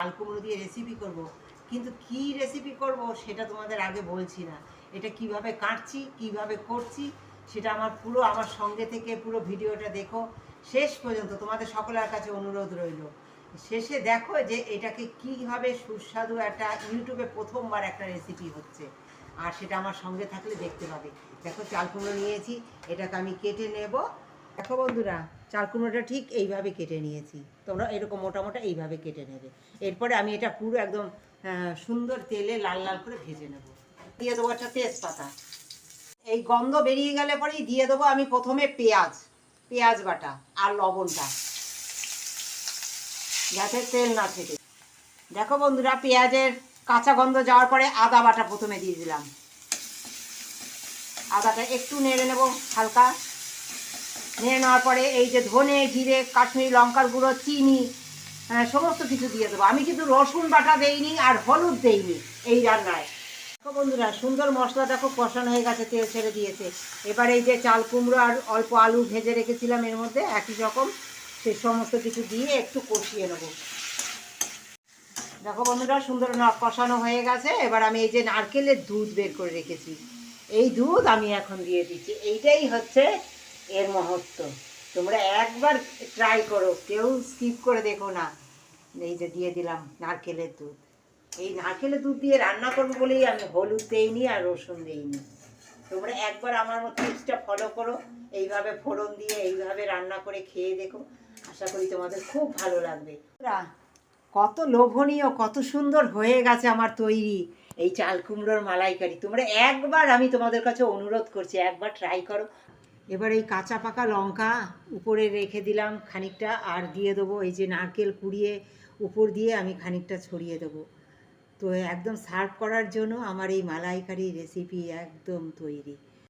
চাল কুমড়ো দিয়ে রেসিপি করব। কিন্তু কি রেসিপি করব সেটা তোমাদের আগে বলছি না। এটা কীভাবে কাটছি, কীভাবে করছি, সেটা আমার পুরো আমার সঙ্গে থেকে পুরো ভিডিওটা দেখো। শেষ পর্যন্ত তোমাদের সকলের কাছে অনুরোধ রইল। শেষে দেখো যে এটাকে কীভাবে সুস্বাদু একটা ইউটিউবে প্রথমবার একটা রেসিপি হচ্ছে। আর সেটা আমার সঙ্গে থাকলে দেখতে পাবে। দেখো চাল কুমড়ো নিয়েছি, এটাকে আমি কেটে নেব। দেখো বন্ধুরা চাল কুমড়োটা ঠিক এইভাবে কেটে নিয়েছি। তোমরা এরকম মোটা মোটা এইভাবে কেটে নেবে। এরপরে আমি এটা পুরো একদম সুন্দর তেলে লাল লাল করে ভেজে নেব। দিয়ে দেবো একটা তেজপাতা। এই গন্ধ বেরিয়ে গেলে পরেই দিয়ে দেবো আমি প্রথমে পেঁয়াজ পেঁয়াজ বাটা আর লবণটা। যাতে তেল না থেকে দেখো বন্ধুরা, পেঁয়াজের কাঁচা গন্ধ যাওয়ার পরে আদা বাটা প্রথমে দিয়ে দিলাম। আদাটা একটু নেড়ে নেব হালকা। নেড়ে নেওয়ার পরে এই যে ধনে, জিরে, কাশ্মীরি লঙ্কার গুঁড়ো, চিনি সমস্ত কিছু দিয়ে দেবো। আমি কিন্তু রসুন বাটা দেইনি আর হলুদ দেইনি এই রান্নায়। দেখো বন্ধুরা, সুন্দর মশলাটা খুব কষানো হয়ে গেছে, তেল ছেড়ে দিয়েছে। এবার এই যে চাল কুমড়ো আর অল্প আলু ভেজে রেখেছিলাম এর মধ্যে, একই রকম। সে সমস্ত কিছু দিয়ে একটু কষিয়ে নেব। দেখো বন্ধুরা, সুন্দর কষানো হয়ে গেছে। এবার আমি এই যে নারকেলের দুধ বের করে রেখেছি। এই দুধ আমি এখন দিয়ে দিচ্ছি। এইটাই হচ্ছে এর মহত্ব। তোমরা একবার ট্রাই করো, কেউ স্কিপ করে দেখো না। এই যে দিয়ে দিলাম নারকেলের দুধ। এই নারকেলের দুধ দিয়ে রান্না করব বলেই আমি হলুদ দেইনি আর রসুন দেইনি। তোমরা একবার আমার মতো টিপসটা ফলো করো, এইভাবে ফোড়ন দিয়ে এইভাবে রান্না করে খেয়ে দেখো। আশা করি তোমাদের খুব ভালো লাগবে। কত লোভনীয়, কত সুন্দর হয়ে গেছে আমার তৈরি এই চাল কুমড়োর মালাইকারি। তোমরা একবার আমি তোমাদের কাছে অনুরোধ করছি, একবার ট্রাই করো। এবার এই কাঁচা পাকা লঙ্কা উপরে রেখে দিলাম খানিকটা, আর দিয়ে দেবো এই যে নারকেল কুড়িয়ে উপর দিয়ে আমি খানিকটা ছড়িয়ে দেবো। তো একদম সার্ভ করার জন্য আমার এই মালাইকারি রেসিপি একদম তৈরি।